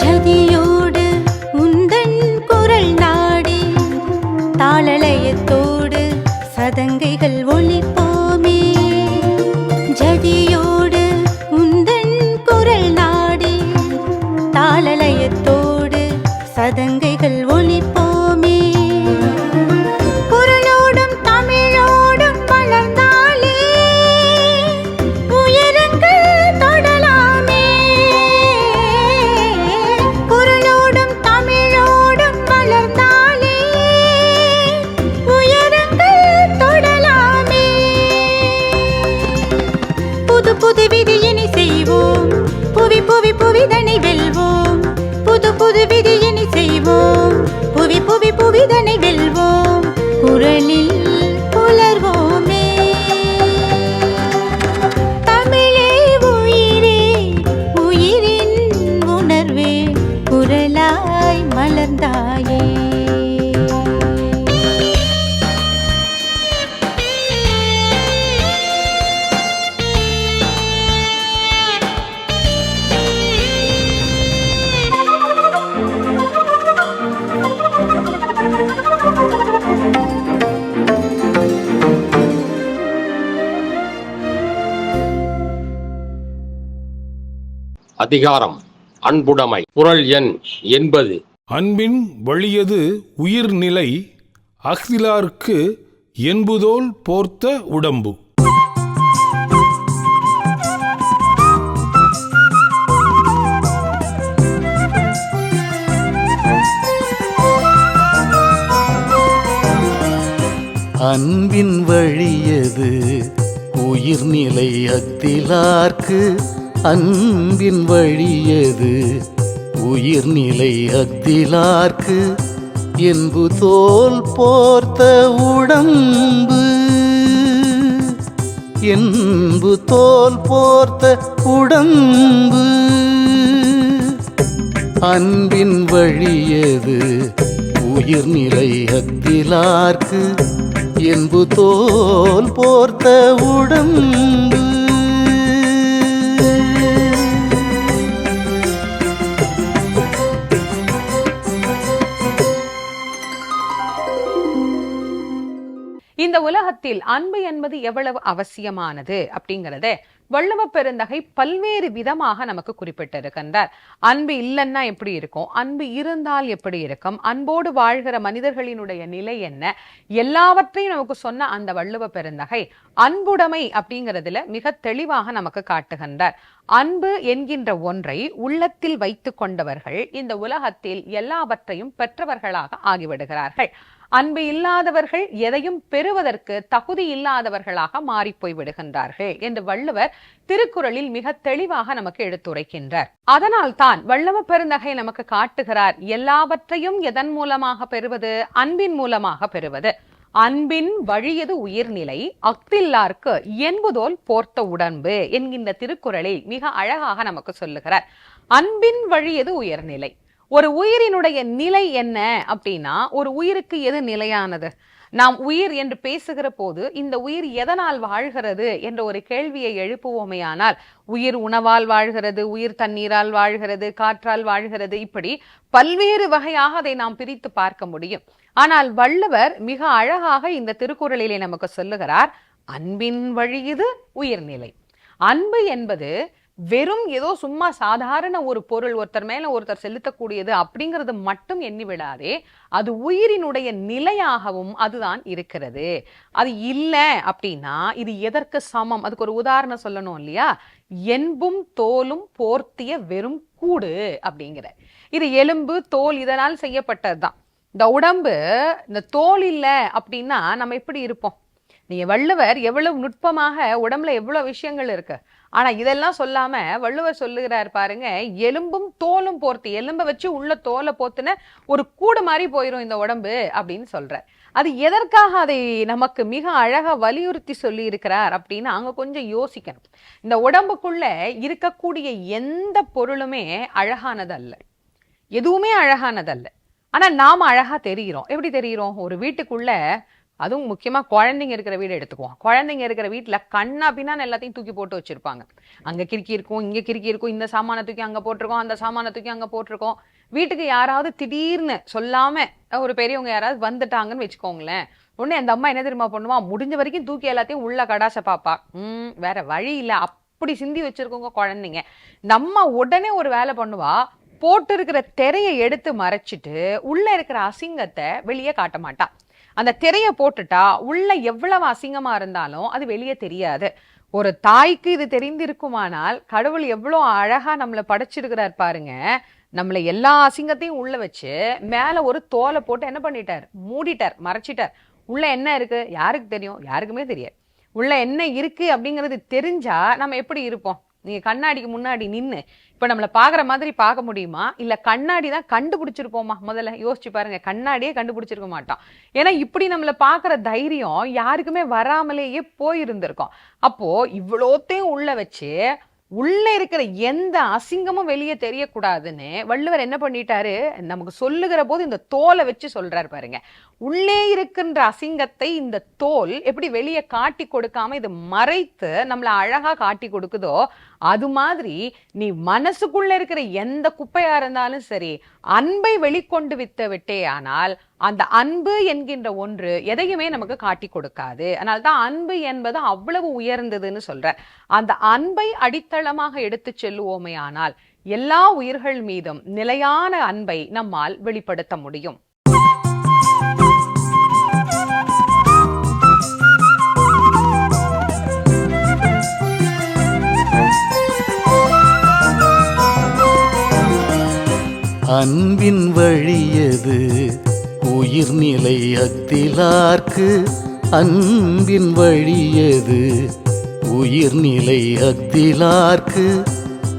ஜதியோடு உந்தன் குரல் நாடி தாளலயத்தோடு சதங்கைகள் ஒளிப்போமே ஜதியோடு உந்தன் குரல் நாடி தாளலயத்தோடு சதங்கைகள் ஒளிப்போமே மலர்ந்தாயே அதிகாரம். அன்புடைமை. குரல் எண் எண்பது. அன்பின் வழியது உயிர்நிலை அஃதிலார்க்கு என்புதோல் போர்த்த உடம்பு. அன்பின் வழியது உயிர்நிலை அத்திலார்க்கு அன்பின் வழியது உயிர் நிலை அத்திலார்க்கு என்பு தோல் போர்த்த உடம்பு. என்பு தோல் போர்த்த உடம்பு. அன்பின் வழியது உயிர் நிலை அத்திலார்க்கு என்பு தோல் போர்த்த உடம்பு. உலகத்தில் அன்பு என்பது எவ்வளவு அவசியமானது அப்படிங்கறத வள்ளுவ பெருந்தகை பல்வேறு விதமாக நமக்கு குறிப்பிட்டிருக்கின்றார். அன்பு இல்லைன்னா எப்படி இருக்கும்? அன்பு இருந்தால் எப்படி இருக்கும்? அன்போடு வாழ்கிற மனிதர்களினுடைய நிலை என்ன? எல்லாவற்றையும் நமக்கு சொன்ன அந்த வள்ளுவ பெருந்தகை அன்புடைமை அப்படிங்கிறதுல மிக தெளிவாக நமக்கு காட்டுகின்றார். அன்பு என்கின்ற ஒன்றை உள்ளத்தில் வைத்து கொண்டவர்கள் இந்த உலகத்தில் எல்லாவற்றையும் பெற்றவர்களாக ஆகிவிடுகிறார்கள். அன்பு இல்லாதவர்கள் எதையும் பெறுவதற்கு தகுதி இல்லாதவர்களாக மாறிப்போய் விடுகின்றார்கள் என்று வள்ளுவர் திருக்குறளில் மிக தெளிவாக நமக்கு எடுத்துரைக்கின்றார். அதனால் தான் வள்ளுவ பெருந்தகை நமக்கு காட்டுகிறார் எல்லாவற்றையும் எதன் மூலமாக பெறுவது? அன்பின் மூலமாக பெறுவது. அன்பின் வழியது உயிர்நிலை அக்தில்லார்க்கு என்பதோல் போர்த்த உடம்பு என்கின்ற திருக்குறளில் மிக அழகாக நமக்கு சொல்லுகிறார். அன்பின் வழியது உயர்நிலை. ஒரு உயிரினுடைய நிலை என்ன அப்படின்னா ஒரு உயிருக்கு எது நிலையானது? நாம் உயிர் என்று பேசுகிற போது இந்த உயிர் எதனால் வாழ்கிறது என்ற ஒரு கேள்வியை எழுப்புவோமேயானால் உயிர் உணவால் வாழ்கிறது உயிர் தண்ணீரால் வாழ்கிறது காற்றால் வாழ்கிறது இப்படி பல்வேறு வகையாக அதை நாம் பிரித்து பார்க்க முடியும். ஆனால் வள்ளுவர் மிக அழகாக இந்த திருக்குறளிலே நமக்கு சொல்லுகிறார் அன்பின் வழியுது உயிர்நிலை. அன்பு என்பது வெறும் ஏதோ சும்மா சாதாரண ஒரு பொருள் ஒருத்தர் மேல ஒருத்தர் செலுத்தக்கூடியது அப்படிங்கிறது மட்டும் எண்ணி விடாதே அது உயிரினுடைய நிலையாகவும் அதுதான் இருக்கிறது. அது இல்லை அப்படின்னா இது எதற்கு சமம்? அதுக்கு ஒரு உதாரணம் சொல்லணும் இல்லையா? என்பும் தோலும் போர்த்திய வெறும் கூடு அப்படிங்கிற. இது எலும்பு தோல் இதனால் செய்யப்பட்டதுதான். இந்த உடம்பு இந்த தோல் இல்லை அப்படின்னா நம்ம எப்படி இருப்போம்? நீங்க வள்ளுவர் எவ்வளவு நுட்பமாக உடம்புல எவ்வளவு விஷயங்கள் இருக்கு. ஆனா இதெல்லாம் சொல்லாம வள்ளுவர் சொல்லுகிறார் பாருங்க எலும்பும் தோலும் போர்த்தி எலும்பை வச்சு உள்ள தோலை போத்துன ஒரு கூடு மாதிரி போயிடும் இந்த உடம்பு அப்படின்னு சொல்றார். அது எதற்காக அதை நமக்கு மிக அழகா வலியுறுத்தி சொல்லி இருக்கிறார் அப்படின்னு அங்க கொஞ்சம் யோசிக்கணும். இந்த உடம்புக்குள்ள இருக்கக்கூடிய எந்த பொருளுமே அழகானது அல்ல எதுவுமே அழகானதல்ல. ஆனா நாம அழகா தெரிகிறோம். எப்படி தெரிகிறோம்? ஒரு வீட்டுக்குள்ள அதுவும் முக்கியமாக குழந்தைங்க இருக்கிற வீடு எடுத்துக்குவோம். குழந்தைங்க இருக்கிற வீட்டில் கண்ணா பின்னான்னு எல்லாத்தையும் தூக்கி போட்டு வச்சிருப்பாங்க. அங்கே கிறுக்கி இருக்கும் இங்கே கிறுக்கி இருக்கும் இந்த சாமானை தூக்கி அங்கே போட்டிருக்கோம் அந்த சாமானை தூக்கி அங்கே போட்டிருக்கோம். வீட்டுக்கு யாராவது திடீர்னு சொல்லாமல் ஒரு பெரியவங்க யாராவது வந்துட்டாங்கன்னு வச்சுக்கோங்களேன். உடனே அந்த அம்மா என்ன தெரியுமா பண்ணுவா? முடிஞ்ச வரைக்கும் தூக்கி எல்லாத்தையும் உள்ள கடாச பாப்பா. ம் வேற வழி இல்லை. அப்படி சிந்தி வச்சிருக்கோங்க குழந்தைங்க. நம்ம உடனே ஒரு வேலை பண்ணுவா. போட்டு இருக்கிற திரையை எடுத்து மறைச்சிட்டு உள்ள இருக்கிற அசிங்கத்தை வெளியே காட்ட மாட்டா. அந்த திரையை போட்டுட்டா உள்ள எவ்வளவு அசிங்கமா இருந்தாலும் அது வெளியே தெரியாது. ஒரு தாய்க்கு இது தெரிந்திருக்குமானால் கடவுள் எவ்வளோ அழகா நம்மளை படைச்சிருக்கிறார் பாருங்க. நம்மளை எல்லா அசிங்கத்தையும் உள்ள வச்சு மேல ஒரு தோலை போட்டு என்ன பண்ணிட்டார்? மூடிட்டார் மறைச்சிட்டார். உள்ள என்ன இருக்கு? யாருக்கு தெரியும்? யாருக்குமே தெரியாது. உள்ள என்ன இருக்கு அப்படிங்கிறது தெரிஞ்சா நம்ம எப்படி இருப்போம்? நீங்கள் கண்ணாடிக்கு முன்னாடி நின்று இப்போ நம்மளை பார்க்குற மாதிரி பார்க்க முடியுமா? இல்லை கண்ணாடி தான் கண்டுபிடிச்சிருப்போமா? முதல்ல யோசிச்சு பாருங்கள் கண்ணாடியே கண்டுபிடிச்சிருக்க மாட்டோம் ஏன்னா இப்படி நம்மளை பார்க்குற தைரியம் யாருக்குமே வராமலேயே போயிருந்திருக்கோம். அப்போது இவ்வளோத்தையும் உள்ள வச்சு உள்ளே இருக்கிற எந்த அசிங்கமும் வெளியே தெரியக்கூடாதுன்னு வள்ளுவர் என்ன பண்ணிட்டாரு? நமக்கு சொல்லுகிற போது இந்த தோலை வச்சு சொல்றாரு பாருங்க. உள்ளே இருக்கின்ற அசிங்கத்தை இந்த தோல் எப்படி வெளியே காட்டி கொடுக்காம இது மறைத்து நம்மளை அழகா காட்டி கொடுக்குதோ அது மாதிரி நீ மனசுக்குள்ள இருக்கிற எந்த குப்பையா இருந்தாலும் சரி அன்பை வெளிக்கொண்டு வித்து விட்டே ஆனால் அந்த அன்பு என்கின்ற ஒன்று எதையுமே நமக்கு காட்டி கொடுக்காது. அதனால தான் அன்பு என்பது அவ்வளவு உயர்ந்ததுன்னு சொல்ற அந்த அன்பை அடித்தளமாக எடுத்து செல்லுவோமே ஆனால் எல்லா உயிர்கள் மீதும் நிலையான அன்பை நம்மால் வெளிப்படுத்த முடியும். அன்பின் வழியது உயிர் நிலை அத்திலார்க்கு அன்பின் வழியது. உயிர் நிலை அத்திலார்க்கு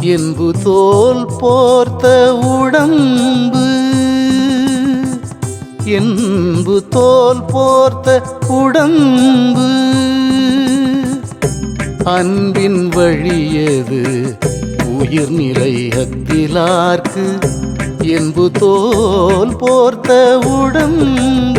என்பு தோல் போர்த்த உடம்பு. என்பு தோல் போர்த்த உடம்பு. அன்பின் வழியது. உயிர் நிலை அத்திலார்க்கு என்பு தோல் போர்த்த உடம்பு